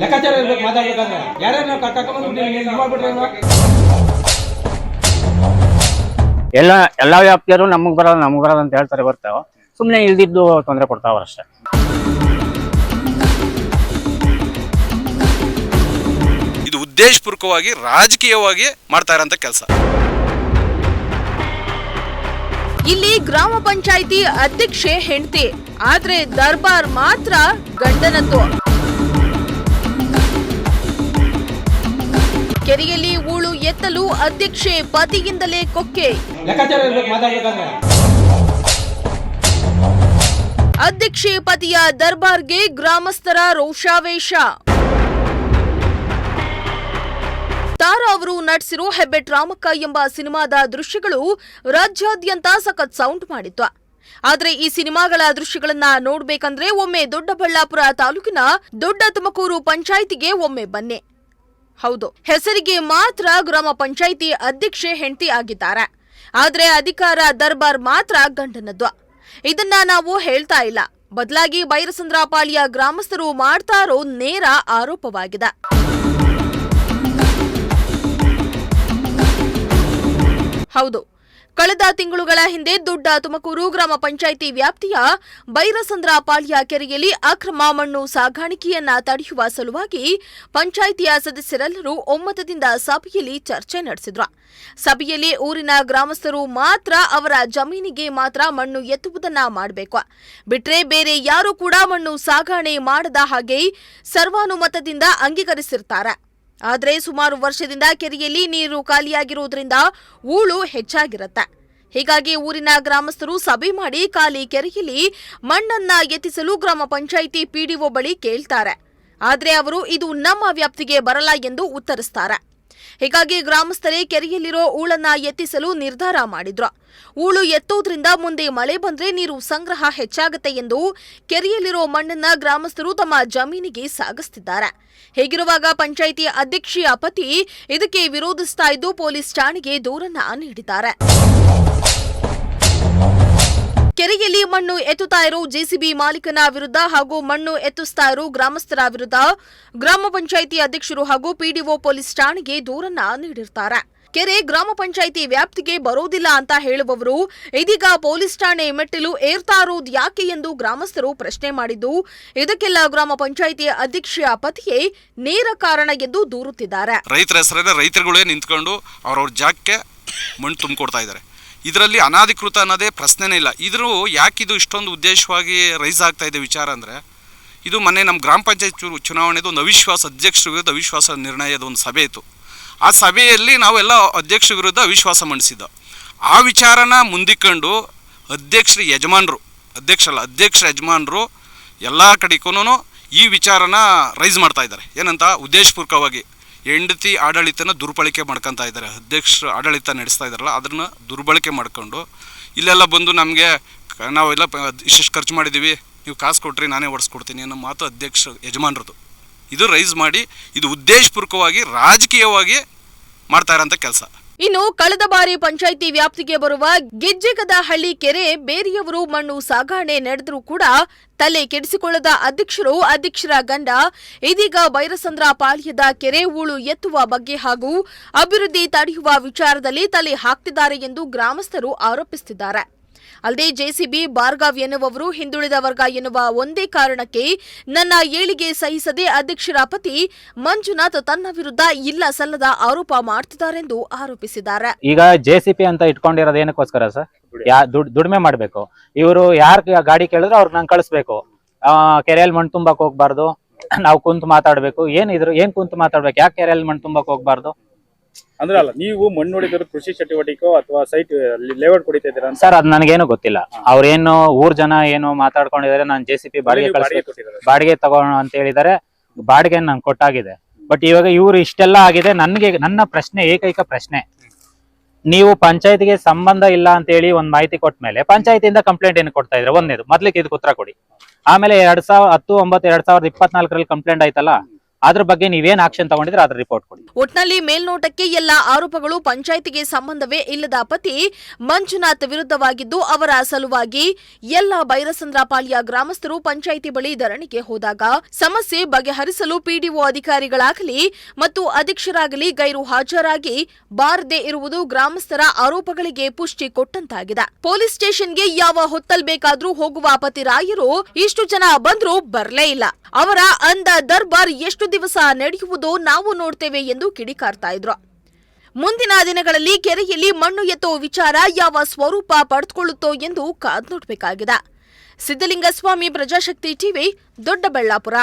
ಲೆಕ್ಕಾಚಾರ ಇರ್ಬೇಕು ಮಾತಾಡ್ಬೇಕಂದ್ರೆ. ಯಾರ್ಯಾರು ಕರ್ಕೊಂಡ್ಬಂದು ಇದು ಮಾಡ್ಬಿಟ್ರೆ? ಎಲ್ಲ ಎಲ್ಲಾ ವ್ಯಾಪ್ತಿಯರು ನಮಗ್ ಬರೋದು ನಮಗ್ ಬರೋದು ಅಂತ ಹೇಳ್ತಾರೆ ಬರ್ತಾವ ಸುಮ್ಮನೆ ಇಲ್ದಿದ್ದು ತೊಂದರೆ ಕೊಡ್ತಾವ ಅಷ್ಟೇ. ಇದು ಉದ್ದೇಶಪೂರ್ವಕವಾಗಿ ರಾಜಕೀಯವಾಗಿ ಮಾಡ್ತಾ ಇರೋಂಥ ಕೆಲಸ. ಇಲ್ಲಿ ಗ್ರಾಮ ಪಂಚಾಯಿತಿ ಅಧ್ಯಕ್ಷೆ ಹೆಂಡತಿ. ಆದ್ರೆ ದರ್ಬಾರ್ ಮಾತ್ರ ಗಂಡನದ್ದು. ಕೆರೆಯಲ್ಲಿ ಹೂಳು ಎತ್ತಲು ಅಧ್ಯಕ್ಷೆ ಪತಿಯಿಂದಲೇ ಕೊಕ್ಕೆ. ಅಧ್ಯಕ್ಷೆ ಪತಿಯ ದರ್ಬಾರ್ಗೆ ಗ್ರಾಮಸ್ಥರ ರೋಷಾವೇಶ. ತಾರಾ ಅವರು ನಟಿಸಿರೋ ಹೆಬ್ಬೆಟ್ ರಾಮಕ್ಕ ಎಂಬ ಸಿನಿಮಾದ ದೃಶ್ಯಗಳು ರಾಜ್ಯಾದ್ಯಂತ ಸಖತ್ ಸೌಂಡ್ ಮಾಡಿತ್ತು ಆದರೆ ಈ ಸಿನಿಮಾಗಳ ದೃಶ್ಯಗಳನ್ನ ನೋಡಬೇಕಂದ್ರೆ ಒಮ್ಮೆ ದೊಡ್ಡಬಳ್ಳಾಪುರ ತಾಲೂಕಿನ ದೊಡ್ಡ ತುಮಕೂರು ಪಂಚಾಯಿತಿಗೆ ಒಮ್ಮೆ ಬನ್ನಿ. ಹೌದು. ಹೆಸರಿಗೆ ಮಾತ್ರ ಗ್ರಾಮ ಪಂಚಾಯಿತಿ ಅಧ್ಯಕ್ಷೆ ಹೆಂಡತಿ ಆಗಿದ್ದಾರೆ. ಆದ್ರೆ ಅಧಿಕಾರ ದರ್ಬಾರ್ ಮಾತ್ರ ಗಂಡನದ್ದು. ಇದನ್ನ ನಾವು ಹೇಳ್ತಾ ಇಲ್ಲ. ಬದಲಾಗಿ ಬೈರಸಂದ್ರಪಾಳಿಯ ಗ್ರಾಮಸ್ಥರು ಮಾಡ್ತಾ ಇರೋ ನೇರ ಆರೋಪವಾಗಿದೆ. ಹೌದು. ಕಳೆದ ತಿಂಗಳುಗಳ ಹಿಂದೆ ದೊಡ್ಡ ತುಮಕೂರು ಗ್ರಾಮ ಪಂಚಾಯಿತಿ ವ್ಯಾಪ್ತಿಯ ಬೈರಸಂದ್ರ ಪಾಳ್ಯ ಕೆರೆಯಲ್ಲಿ ಅಕ್ರಮ ಮಣ್ಣು ಸಾಗಾಣಿಕೆಯನ್ನ ತಡೆಯುವ ಸಲುವಾಗಿ ಪಂಚಾಯಿತಿಯ ಸದಸ್ಯರೆಲ್ಲರೂ ಒಮ್ಮತದಿಂದ ಸಭೆಯಲ್ಲಿ ಚರ್ಚೆ ನಡೆಸಿದ್ರು. ಸಭೆಯಲ್ಲಿ ಊರಿನ ಗ್ರಾಮಸ್ಥರು ಮಾತ್ರ ಅವರ ಜಮೀನಿಗೆ ಮಾತ್ರ ಮಣ್ಣು ಎತ್ತುವುದನ್ನ ಮಾಡಬೇಕು. ಬಿಟ್ರೆ ಬೇರೆ ಯಾರೂ ಕೂಡ ಮಣ್ಣು ಸಾಗಾಣೆ ಮಾಡದ ಹಾಗೆ ಸರ್ವಾನುಮತದಿಂದ ಅಂಗೀಕರಿಸಿರ್ತಾರೆ. ಆದ್ರೆ ಸುಮಾರು ವರ್ಷದಿಂದ ಕೆರೆಯಲ್ಲಿ ನೀರು ಖಾಲಿಯಾಗಿರುವುದರಿಂದ ಹೂಳು ಹೆಚ್ಚಾಗಿರುತ್ತೆ. ಹೀಗಾಗಿ ಊರಿನ ಗ್ರಾಮಸ್ಥರು ಸಭೆ ಮಾಡಿ ಖಾಲಿ ಕೆರೆಯಲ್ಲಿ ಮಣ್ಣನ್ನ ಎತ್ತಿಸಲು ಗ್ರಾಮ ಪಂಚಾಯಿತಿ ಪಿಡಿಒ ಬಳಿ ಕೇಳ್ತಾರೆ. ಆದರೆ ಅವರು ಇದು ನಮ್ಮ ವ್ಯಾಪ್ತಿಗೆ ಬರಲ್ಲ ಎಂದು ಉತ್ತರಿಸ್ತಾರೆ. ಹೀಗಾಗಿ ಗ್ರಾಮಸ್ಥರೇ ಕೆರೆಯಲ್ಲಿರೋ ಹೂಳನ್ನ ಎತ್ತಿಸಲು ನಿರ್ಧಾರ ಮಾಡಿದ್ರು. ಊಳು ಎತ್ತೋದ್ರಿಂದ ಮುಂದೆ ಮಳೆ ಬಂದ್ರೆ ನೀರು ಸಂಗ್ರಹ ಹೆಚ್ಚಾಗುತ್ತೆ ಎಂದು ಕೆರೆಯಲ್ಲಿರೋ ಮಣ್ಣನ್ನ ಗ್ರಾಮಸ್ಥರು ತಮ್ಮ ಜಮೀನಿಗೆ ಸಾಗಿಸ್ತಿದ್ದಾರೆ. ಹೀಗಿರುವಾಗ ಪಂಚಾಯಿತಿ ಅಧ್ಯಕ್ಷೆಯ ಪತಿ ಇದಕ್ಕೆ ವಿರೋಧಿಸ್ತಾ ಇದ್ದು ಪೊಲೀಸ್ ಠಾಣೆಗೆ ದೂರನ್ನ ನೀಡಿದ್ದಾರೆ. ಕೆರೆಯಲ್ಲಿ ಮಣ್ಣು ಎತ್ತುತ್ತಾ ಇರೋ ಜೆಸಿಬಿ ಮಾಲೀಕನ ವಿರುದ್ಧ ಹಾಗೂ ಮಣ್ಣು ಎತ್ತಿಸ್ತಾ ಇರೋ ಗ್ರಾಮಸ್ಥರ ವಿರುದ್ಧ ಗ್ರಾಮ ಪಂಚಾಯಿತಿ ಅಧ್ಯಕ್ಷರು ಹಾಗೂ ಪಿಡಿಒ ಪೊಲೀಸ್ ಠಾಣೆಗೆ ದೂರನ್ನ ನೀಡಿರ್ತಾರೆ. ಕೆರೆ ಗ್ರಾಮ ಪಂಚಾಯಿತಿ ವ್ಯಾಪ್ತಿಗೆ ಬರೋದಿಲ್ಲ ಅಂತ ಹೇಳುವವರು, ಇದೀಗ ಪೊಲೀಸ್ ಠಾಣೆ ಮೆಟ್ಟಿಲು ಏರ್ತಾ ಇರೋದು ಯಾಕೆ ಎಂದು ಗ್ರಾಮಸ್ಥರು ಪ್ರಶ್ನೆ ಮಾಡಿದ್ದು, ಇದಕ್ಕೆಲ್ಲ ಗ್ರಾಮ ಪಂಚಾಯಿತಿ ಅಧ್ಯಕ್ಷೆಯ ಪತಿಯೇ ನೇರ ಕಾರಣ ಎಂದು ದೂರುತ್ತಿದ್ದಾರೆ. ರೈತರ ರೈತರುಗಳೇ ನಿಂತ್ಕೊಂಡು ಅವ್ರವ್ರ ಜಾಗಕ್ಕೆ ಮಣ್ಣು ತುಂಬಿಕೊಡ್ತಾ ಇದ್ದಾರೆ. ಇದರಲ್ಲಿ ಅನಾಧಿಕೃತ ಅನ್ನೋದೇ ಪ್ರಶ್ನೆನೇ ಇಲ್ಲ. ಇದ್ರೂ ಯಾಕಿದು ಇಷ್ಟೊಂದು ಉದ್ದೇಶವಾಗಿ ರೈಸ್ ಆಗ್ತಾ ಇದೆ ವಿಚಾರ ಅಂದರೆ, ಇದು ಮೊನ್ನೆ ನಮ್ಮ ಗ್ರಾಮ ಪಂಚಾಯತ್ ಚುನಾವಣೆದು ಒಂದು ಅವಿಶ್ವಾಸ, ಅಧ್ಯಕ್ಷರ ವಿರುದ್ಧ ಅವಿಶ್ವಾಸ ನಿರ್ಣಯದ ಒಂದು ಸಭೆ ಇತ್ತು. ಆ ಸಭೆಯಲ್ಲಿ ನಾವೆಲ್ಲ ಅಧ್ಯಕ್ಷರ ವಿರುದ್ಧ ಅವಿಶ್ವಾಸ ಮಂಡಿಸಿದ್ದ, ಆ ವಿಚಾರನ ಮುಂದಿಕ್ಕೊಂಡು ಅಧ್ಯಕ್ಷರ ಯಜಮಾನರು, ಅಧ್ಯಕ್ಷರಲ್ಲ, ಅಧ್ಯಕ್ಷರ ಯಜಮಾನರು ಎಲ್ಲ ಕಡೆಗೂ ಈ ವಿಚಾರನ ರೈಸ್ ಮಾಡ್ತಾ ಇದ್ದಾರೆ. ಏನಂತ? ಉದ್ದೇಶಪೂರ್ವಕವಾಗಿ. ಹೆಂಡತಿ ಆಡಳಿತನ ದುರ್ಬಳಕೆ ಮಾಡ್ಕೊತಾ ಇದ್ದಾರೆ. ಅಧ್ಯಕ್ಷರು ಆಡಳಿತ ನಡೆಸ್ತಾ ಇದ್ದಾರಲ್ಲ, ಅದನ್ನು ದುರ್ಬಳಕೆ ಮಾಡ್ಕೊಂಡು ಇಲ್ಲೆಲ್ಲ ಬಂದು ನಮಗೆ ನಾವೆಲ್ಲ ಇಷ್ಟಿಷ್ಟು ಖರ್ಚು ಮಾಡಿದ್ದೀವಿ, ನೀವು ಕಾಸು ಕೊಟ್ರಿ, ನಾನೇ ಓಡಿಸ್ಕೊಡ್ತೀನಿ ಅನ್ನೋ ಮಾತು ಅಧ್ಯಕ್ಷ ಯಜಮಾನರದು. ಇದು ರೈಸ್ ಮಾಡಿ, ಇದು ಉದ್ದೇಶಪೂರ್ವಕವಾಗಿ, ರಾಜಕೀಯವಾಗಿ ಮಾಡ್ತಾ ಇರೋಂಥ ಕೆಲಸ. ಇನ್ನು ಕಳೆದ ಬಾರಿ ಪಂಚಾಯಿತಿ ವ್ಯಾಪ್ತಿಗೆ ಬರುವ ಗೆಜ್ಜೆಗದ ಹಳ್ಳಿ ಕೆರೆ ಬೇರೆಯವರು ಮಣ್ಣು ಸಾಗಾಣೆ ನಡೆದರೂ ಕೂಡ ತಲೆ ಕೆಡಿಸಿಕೊಳ್ಳದ ಅಧ್ಯಕ್ಷರು ಅಧ್ಯಕ್ಷರ ಗಂಡ, ಇದೀಗ ಬೈರಸಂದ್ರ ಪಾಳ್ಯದ ಕೆರೆ ಹೂಳು ಎತ್ತುವ ಬಗ್ಗೆ ಹಾಗೂ ಅಭಿವೃದ್ಧಿ ತಡೆಯುವ ವಿಚಾರದಲ್ಲಿ ತಲೆ ಹಾಕ್ತಿದ್ದಾರೆ ಎಂದು ಗ್ರಾಮಸ್ಥರು ಆರೋಪಿಸುತ್ತಿದ್ದಾರೆ. ಅಲ್ಲದೆ ಜೆಸಿಬಿ ಬಾರ್ಗಾವ್ ಎನ್ನುವವರು ಹಿಂದುಳಿದ ವರ್ಗ ಎನ್ನುವ ಒಂದೇ ಕಾರಣಕ್ಕೆ ನನ್ನ ಏಳಿಗೆ ಸಹಿಸದೆ ಅಧ್ಯಕ್ಷರ ಪತಿ ಮಂಜುನಾಥ್ ತನ್ನ ವಿರುದ್ಧ ಇಲ್ಲ ಸಲ್ಲದ ಆರೋಪ ಮಾಡ್ತಿದ್ದಾರೆಂದು ಆರೋಪಿಸಿದ್ದಾರೆ. ಈಗ ಜೆಸಿಪಿ ಅಂತ ಇಟ್ಕೊಂಡಿರೋದು ಏನಕ್ಕೋಸ್ಕರ ಸರ್? ದುಡಿಮೆ ಮಾಡಬೇಕು. ಇವರು ಯಾರ ಗಾಡಿ ಕೇಳಿದ್ರೆ ಅವ್ರಿಗೆ ನಂಗೆ ಕಳಿಸ್ಬೇಕು. ಕೆರೆಯಲ್ಲಿ ಮಣ್ಣು ತುಂಬಕ್ ಹೋಗ್ಬಾರ್ದು. ನಾವು ಕುಂತು ಮಾತಾಡ್ಬೇಕು. ಏನಿದ್ರು ಏನ್ ಕುಂತು ಮಾತಾಡ್ಬೇಕು? ಯಾಕೆ ಕೆರೆಯಲ್ಲಿ ಮಣ್ಣು ತುಂಬಕ್ ಹೋಗ್ಬಾರ್ದು? ಅಂದ್ರೆ ಅಲ್ಲ ನೀವು ಮಣ್ಣು ಹೊಡಿತಾರೆ ಕೃಷಿ ಚಟುವಟಿಕೆ ಅಥವಾ ಸೈಟ್ ಲೇಔಟ್ ಕೊಡಿತಾ ಇದ್ದೀರಾ ಅಂತ? ಸರ್ ಅದ್ ನನಗೇನು ಗೊತ್ತಿಲ್ಲ. ಅವ್ರೇನು ಊರ್ ಜನ ಏನು ಮಾತಾಡ್ಕೊಂಡಿದ್ದಾರೆ ನಾನು ಜೆ ಸಿ ಪಿ ಬಾಡಿಗೆ ಬಾಡಿಗೆ ಕಳಿಸ್ಬೇಕು ಬಾಡಿಗೆ ತಗೋಣ ಅಂತ ಹೇಳಿದ್ದಾರೆ. ಬಾಡಿಗೆ ನಂಗೆ ಕೊಟ್ಟಾಗಿದೆ. ಬಟ್ ಇವಾಗ ಇವ್ರು ಇಷ್ಟೆಲ್ಲ ಆಗಿದೆ ನನ್ಗೆ ನನ್ನ ಪ್ರಶ್ನೆ ಏಕೈಕ ಪ್ರಶ್ನೆ. ನೀವು ಪಂಚಾಯತ್ಗೆ ಸಂಬಂಧ ಇಲ್ಲ ಅಂತ ಹೇಳಿ ಒಂದ್ ಮಾಹಿತಿ ಕೊಟ್ಟ ಮೇಲೆ ಪಂಚಾಯತಿಯಿಂದ ಕಂಪ್ಲೇಂಟ್ ಏನು ಕೊಡ್ತಾ ಇದ್ರೆ? ಒಂದೇದು ಮೊದ್ಲಿಗೆ ಇದಕ್ಕೆ ಉತ್ತರ ಕೊಡಿ. ಆಮೇಲೆ ಎರಡ್ ಸಾವಿರದ ಹತ್ತು ಒಂಬತ್ತು ಎರಡ್ ಸಾವಿರದ ಇಪ್ಪತ್ನಾಲ್ಕರಲ್ಲಿ ಕಂಪ್ಲೇಂಟ್ ಆಯ್ತಲ್ಲ? ಅದ್ರ ಬಗ್ಗೆ ನೀವೇನ್ ಆಕ್ಷನ್ ತಗೊಂಡಿದ್ರೆ ಅದ್ರ ರಿಪೋರ್ಟ್ ಕೊಡಿ. ಒಟ್ನಲ್ಲಿ ಮೇಲ್ನೋಟಕ್ಕೆ ಎಲ್ಲ ಆರೋಪಗಳು ಪಂಚಾಯಿತಿಗೆ ಸಂಬಂಧವೇ ಇಲ್ಲದ ಪತಿ ಮಂಜುನಾಥ್ ವಿರುದ್ಧವಾಗಿದ್ದು ಅವರ ಸಲುವಾಗಿ ಎಲ್ಲ ಬೈರಸಂದ್ರಪಾಳ್ಯ ಗ್ರಾಮಸ್ಥರು ಪಂಚಾಯಿತಿ ಬಳಿ ಧರಣಿಗೆ ಹೋದಾಗ ಸಮಸ್ಯೆ ಬಗೆಹರಿಸಲು ಪಿಡಿಒ ಅಧಿಕಾರಿಗಳಾಗಲಿ ಮತ್ತು ಅಧ್ಯಕ್ಷರಾಗಲಿ ಗೈರು ಹಾಜರಾಗಿ ಬಾರದೇ ಇರುವುದು ಗ್ರಾಮಸ್ಥರ ಆರೋಪಗಳಿಗೆ ಪುಷ್ಟಿ ಕೊಟ್ಟಂತಾಗಿದೆ. ಪೊಲೀಸ್ ಸ್ಟೇಷನ್ಗೆ ಯಾವ ಹೊತ್ತಲ್ ಬೇಕಾದ್ರೂ ಹೋಗುವ ಪತಿರಾಯರು ಇಷ್ಟು ಜನ ಬಂದ್ರೂ ಬರಲೇ ಇಲ್ಲ. ಅವರ ಅಂದ ದರ್ಬಾರ್ ಎಷ್ಟು ದಿವಸ ನಡೆಯುವುದು ನಾವು ನೋಡ್ತೇವೆ ಎಂದು ಕಿಡಿಕಾರ್ತಾ ಇದ್ರು. ಮುಂದಿನ ದಿನಗಳಲ್ಲಿ ಕೆರೆಯಲ್ಲಿ ಮಣ್ಣು ಎತ್ತೋ ವಿಚಾರ ಯಾವ ಸ್ವರೂಪ ಪಡೆದುಕೊಳ್ಳುತ್ತೋ ಎಂದು ಕಾದ್ ನೋಡಬೇಕಾಗಿದೆ. ಸಿದ್ದಲಿಂಗಸ್ವಾಮಿ ಪ್ರಜಾಶಕ್ತಿ ಟಿವಿ, ದೊಡ್ಡಬಳ್ಳಾಪುರ.